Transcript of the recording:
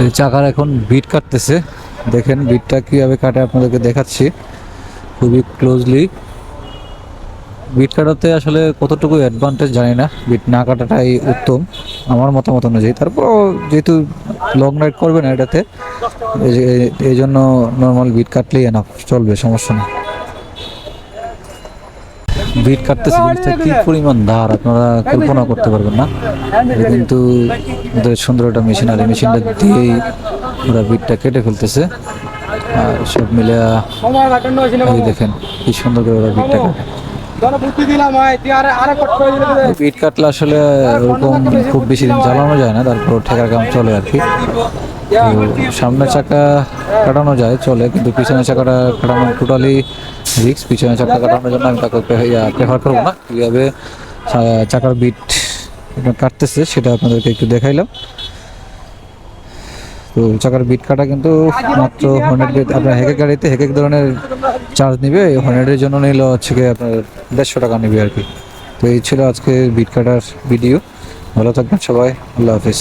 এই চাকার এখন বিট কাটতেছে। দেখেন বিটটা কীভাবে কাটে আপনাদেরকে দেখাচ্ছি। খুবই ক্লোজলি বিট কাটাতে আসলে কতটুকু অ্যাডভান্টেজ জানি না। বিট না কাটাটাই উত্তম, আমার মতামত অনুযায়ী। তারপর যেহেতু লং রাইড করবে না এটাতে, এই এই জন্য নর্মাল বিট কাটলেই এনাফ চলবে, সমস্যা নেই। বিট কাটতেছে জিনিসটা কি পরিমাণ ধার? আপনারা কল্পনা করতে পারবেন না। কিন্তু ওদের সুন্দর একটা মেশিন আর এই মেশিনটা দিয়েই ওরা বিটটা কেটে ফেলতেছে। আর সব মিলে দেখেন, কি সুন্দর করে ওরা বিটটা কাটে। বিট কাটলে আসলে ওরকম খুব বেশি দিন চালানো যায় না তারপর ঠেকার কাম চলে আর কি। সামনের চাকা কাটানো যায়, চলে, কিন্তু পিছনের চাকাটা কাটানো টোটালি রিক্স পিছনের চাকা কাটানোর জন্য আমি তাকে প্রেফার করব না। কীভাবে চাকার বিট কাটতেছে সেটা আপনাদেরকে একটু দেখাইলাম। তো চাকার বিট কাটা কিন্তু মাত্র হন্ড্রেড আপনার হেকেক গাড়িতে হেকেক ধরনের চার্জ নিবে। হন্ড্রেডের জন্য নিলে হচ্ছে কি আপনার দেড়শো টাকা নিবে আর কি। তো এই ছিল আজকে বিট কাটার ভিডিও ভালো থাকবেন সবাই। আল্লাহ হাফিজ।